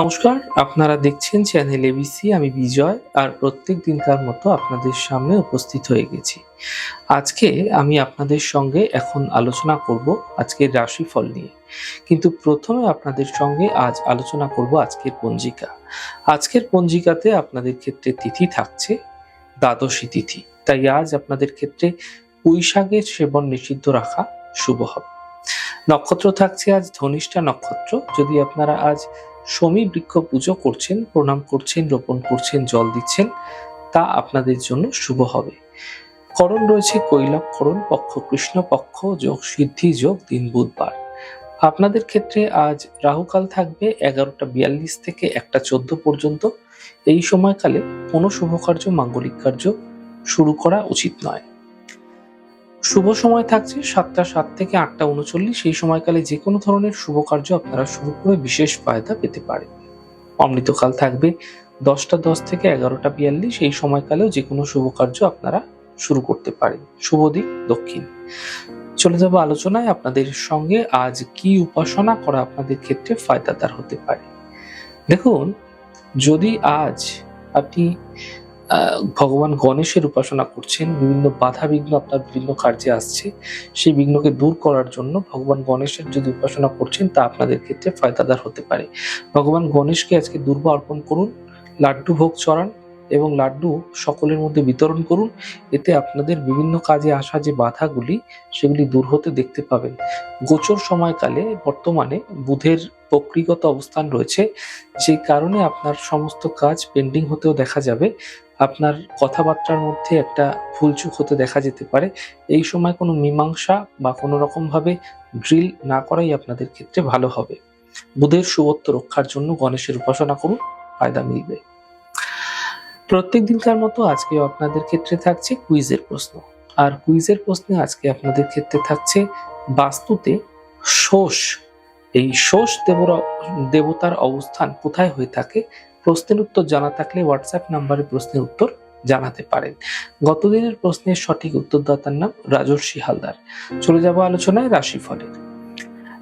নমস্কার, আপনারা দেখছেন চ্যানেল এবিসি আমি বিজয়, আর প্রত্যেক দিনকার মতো আপনাদের সামনে উপস্থিত হয়ে গেছি। আজকে আমি আপনাদের সঙ্গে এখন আলোচনা করব আজকের রাশিফল নিয়ে। কিন্তু প্রথমে আপনাদের সঙ্গে আজ আলোচনা করব আজকের পঞ্জিকা। আজকের পঞ্জিকাতে আপনাদের ক্ষেত্রে তিথি থাকছে, দ্বাদশী তিথি। তাই আজ আপনাদের ক্ষেত্রে পুঁইশাকের সেবন নিষিদ্ধ রাখা শুভ হবে। নক্ষত্র থাকছে আজ ধনিষ্ঠা নক্ষত্র। যদি আপনারা আজ শমী বৃক্ষ পুজো করছেন, প্রণাম করছেন, রোপণ করছেন, জল দিচ্ছেন, তা আপনাদের জন্য শুভ হবে। করণ রয়েছে কৈলক করণ, পক্ষ কৃষ্ণ পক্ষ, যোগ সিদ্ধি, যোগ দিন বুধবার। আপনাদের ক্ষেত্রে আজ রাহুকাল থাকবে এগারোটা বিয়াল্লিশ থেকে একটা চোদ্দ পর্যন্ত। এই সময়কালে কোনো শুভ কার্য, মাঙ্গলিক কার্য শুরু করা উচিত নয়। শুভ সময় থাকছে সাতটা সাত থেকে আটটা উনচল্লিশ। এই সময়কালে যে কোনো ধরনের শুভ কার্য আপনারা শুরু করে বিশেষ ফায়দা পেতে পারেন। অমৃতকাল থাকবে দশটা দশ থেকে এগারোটা বিয়াল্লিশ। এই সময়কালেও যে কোনো শুভ কার্য আপনারা শুরু করতে পারেন। শুভ দিক, দক্ষিণ। চলে যাব আলোচনায় আপনাদের সঙ্গে। আজ কি উপাসনা করা আপনাদের ক্ষেত্রে ফায়দাদার হতে পারে? দেখুন, যদি আজ আপনি ভগবান গণেশের উপাসনা করছেন, বিভিন্ন বাধা বিঘ্ন আপনার বিভিন্ন কার্যে আসছে, সেই বিঘ্নকে দূর করার জন্য ভগবান গণেশের যদি উপাসনা করছেন, তা আপনাদের ক্ষেত্রে ফায়দাদার হতে পারে। ভগবান গণেশকে আজকে দুর্বা অর্পণ করুন, লাড্ডু ভোগ চড়ান এবং লাড্ডু সকলের মধ্যে বিতরণ করুন। এতে আপনাদের বিভিন্ন কাজে আসা যে বাধাগুলি, সেগুলি দূর হতে দেখতে পাবেন। গোচর সময়কালে বর্তমানে বুধের প্রকৃতিগত অবস্থান রয়েছে যে কারণে আপনার সমস্ত কাজ পেন্ডিং হতেও দেখা যাবে। আপনার কথাবার্তার মধ্যে একটা ভুলচুক হতে দেখা যেতে পারে। এই সময় কোনো মীমাংসা বা কোনো রকম ভাবে ড্রিল না করাই আপনাদের ক্ষেত্রে ভালো হবে। বুধের শুভত্ব রক্ষার জন্য গণেশের উপাসনা করুন, ফায়দা মিলবে। প্রত্যেক দিনকার মতো আজকে আপনাদের ক্ষেত্রে থাকছে কুইজের প্রশ্ন। আর কুইজের প্রশ্নে আজকে আপনাদের ক্ষেত্রে থাকছে বাস্তুতে শোষ এই শোষ দেবরা, দেবতার অবস্থান কোথায় হয়ে থাকে? প্রশ্নের উত্তর জানা থাকলে হোয়াটসঅ্যাপ নাম্বারে প্রশ্নের উত্তর জানাতে পারেন। গতদিনের প্রশ্নের সঠিক উত্তরদাতার নাম রাজর্ষি হালদার। চলে যাব আলোচনায় রাশিফলের।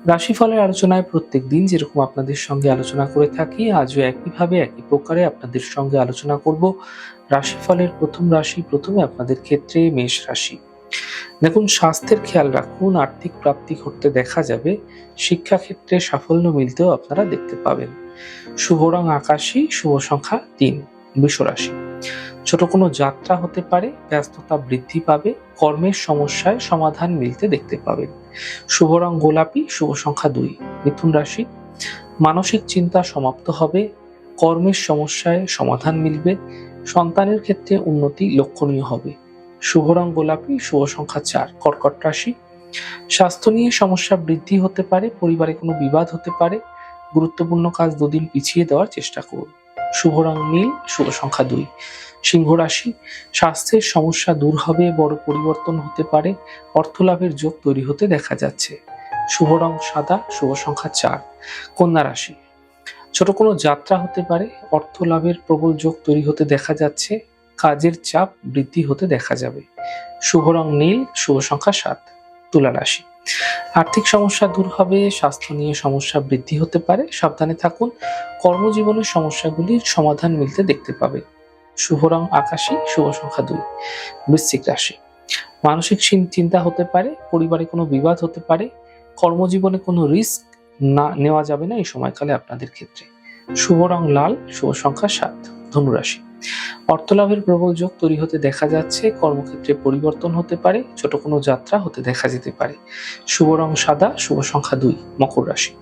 রাশিফলের আলোচনায় প্রত্যেক দিন যেরকম আপনাদের সঙ্গে আলোচনা করে থাকি, আজও একইভাবে একই প্রকারে আপনাদের সঙ্গে আলোচনা করব। রাশিফলের প্রথম রাশি প্রথমে আপনাদের ক্ষেত্রে মেষ রাশি। দেখুন, স্বাস্থ্যের খেয়াল রাখুন, আর্থিক প্রাপ্তি ঘটতে দেখা যাবে, শিক্ষাক্ষেত্রে সাফল্য মিলতেও আপনারা দেখতে পাবেন। শুভ রং আকাশী, শুভ সংখ্যা তিন রাশি। ছোট কোনো যাত্রা হতে পারে, ব্যস্ততা বৃদ্ধি পাবে, কর্মের সমস্যায় সমাধান মিলতে দেখতে পাবেন। শুভ রং গোলাপি, শুভ সংখ্যা দুই, মিথুন রাশি। মানসিক চিন্তা সমাপ্ত হবে, কর্মের সমস্যায় সমাধান মিলবে, সন্তানের ক্ষেত্রে উন্নতি লক্ষণীয় হবে। শুভ রং গোলাপি, শুভ সংখ্যা চার, কর্কট রাশি। স্বাস্থ্য নিয়ে সমস্যা বৃদ্ধি হতে পারে, পরিবারে কোনো বিবাদ হতে পারে। গুরুত্বপূর্ণ কাজ দুদিন পিছিয়ে দেওয়ার চেষ্টা করুন। শুভ রং নীল, শুভ সংখ্যা দুই। সিংহ রাশি, স্বাস্থ্যের সমস্যা দূর হবে, বড় পরিবর্তন হতে পারে অর্থ লাভের যোগ তৈরি হতে দেখা যাচ্ছে। শুভ রং সাদা, শুভ সংখ্যা চার। কন্যা রাশি, ছোট কোনো যাত্রা হতে পারে অর্থ লাভের প্রবল যোগ তৈরি হতে দেখা যাচ্ছে। কাজের চাপ বৃদ্ধি হতে দেখা যাবে। শুভ রং নীল, শুভ সংখ্যা সাত, তুলা রাশি। আর্থিক সমস্যা দূর হবে, স্বাস্থ্য নিয়ে সমস্যা বৃদ্ধি হতে পারে, সাবধানে থাকুন। কর্মজীবনের সমস্যাগুলির সমাধান মিলতে দেখতে পাবে। শুভ রং আকাশী, শুভ সংখ্যা দুই, বৃশ্চিক রাশি। মানসিক চিন্তা হতে পারে, পরিবারে কোনো বিবাদ হতে পারে, কর্মজীবনে কোনো রিস্ক না নেওয়া যাবে না এই সময়কালে আপনাদের ক্ষেত্রে। শুভ রং লাল, শুভ সংখ্যা সাত ধনুরাশি অর্থলাভের প্রবল যোগ তৈরি হতে দেখা যাচ্ছে, কর্মক্ষেত্রে পরিবর্তন হতে পারে, ছোট কোনো যাত্রা হতে দেখা যেতে পারে। শুভ রং সাদা, শুভ সংখ্যা দুই, মকর রাশি।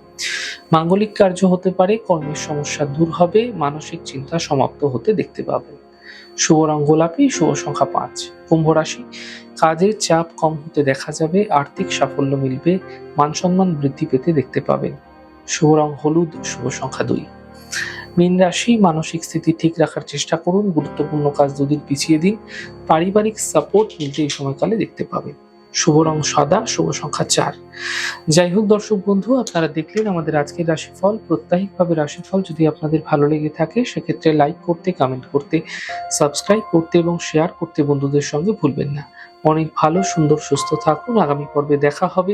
মাঙ্গলিক কার্য হতে পারে, কর্মের সমস্যা দূর হবে, মানসিক চিন্তা সমাপ্ত হতে দেখতে পাবেন। শুভ রং গোলাপি, শুভ সংখ্যা পাঁচ, কুম্ভ রাশি। কাজের চাপ কম হতে দেখা যাবে, আর্থিক সাফল্য মিলবে, মান সম্মান বৃদ্ধি পেতে দেখতে পাবেন। শুভ রং হলুদ, শুভ সংখ্যা দুই। মীন রাশি, মানসিক স্থিতি ঠিক রাখার চেষ্টা করুন। গুরুত্বপূর্ণ কাজ দুদিন পিছিয়ে দিন। পারিবারিক সাপোর্ট মিলতে এই সময়কালে দেখতে পাবেন। শুভ রং সাদা, শুভ সংখ্যা চার। যাই হোক দর্শক বন্ধু, আপনারা দেখলেন আমাদের আজকের রাশিফল। প্রত্যাহিকভাবে রাশিফল যদি আপনাদের ভালো লেগে থাকে, সেক্ষেত্রে লাইক করতে কমেন্ট করতে সাবস্ক্রাইব করতে এবং শেয়ার করতে বন্ধুদের সঙ্গে ভুলবেন না। অনেক ভালো, সুন্দর, সুস্থ থাকুন। আগামী পর্বে দেখা হবে।